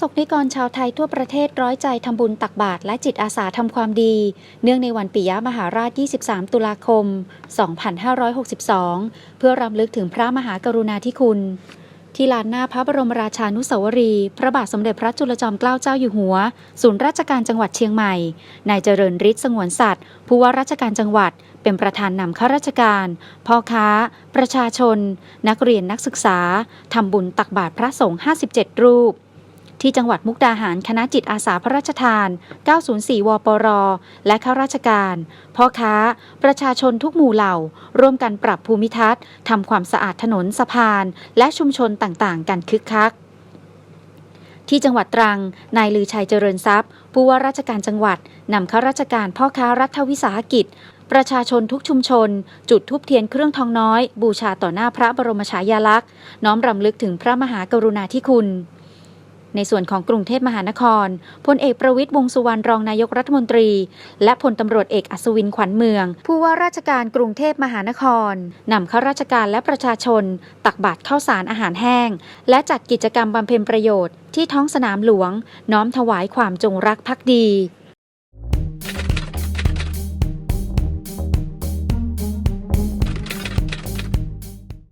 สกนิกรชาวไทยทั่วประเทศร้อยใจทำบุญตักบาตรและจิตอาสาทำความดี เนื่องในวันปิยมหาราช 23 ตุลาคม 2562 เพื่อรำลึกถึงพระมหากรุณาธิคุณ ที่ลานหน้าพระบรมราชานุสาวรีย์พระบาทสมเด็จพระจุลจอมเกล้าเจ้าอยู่หัว ศูนย์ราชการจังหวัดเชียงใหม่ นายเจริญฤทธิ์สงวนสัตว์ผู้ว่าราชการจังหวัดเป็นประธานนำข้าราชการ พ่อค้า ประชาชน นักเรียนนักศึกษา ทำบุญตักบาตรพระสงฆ์ 57 รูป ที่จังหวัดมุกดาหารคณะจิตอาสาพระราชทาน 904 วปร และข้าราชการ พ่อค้า ประชาชนทุกหมู่เหล่า ร่วมกันปรับภูมิทัศน์ทำความสะอาดถนนสะพาน และชุมชนต่างๆ กันคึกคัก ที่จังหวัดตรัง นายลือชัยเจริญทรัพย์ ผู้ว่าราชการจังหวัดนำข้าราชการพ่อค้ารัฐวิสาหกิจประชาชนทุกชุมชน จุดทูบเทียนเครื่องทองน้อย บูชาต่อหน้าพระบรมฉายาลักษณ์ น้อมรำลึกถึงพระมหากรุณาธิคุณ ในส่วนของกรุงเทพมหานคร พลเอกประวิตยวงสุวรรณรองนายกรัฐมนตรี และพลตำรวจเอกอัศวินขวัญเมือง ผู้ว่าราชการกรุงเทพมหานครนำข้าราชการและประชาชน ตักบาตรข้าวสารอาหารแห้ง และจัดกิจกรรมบำเพ็ญประโยชน์ที่ท้องสนามหลวง น้อมถวายความจงรักภักดี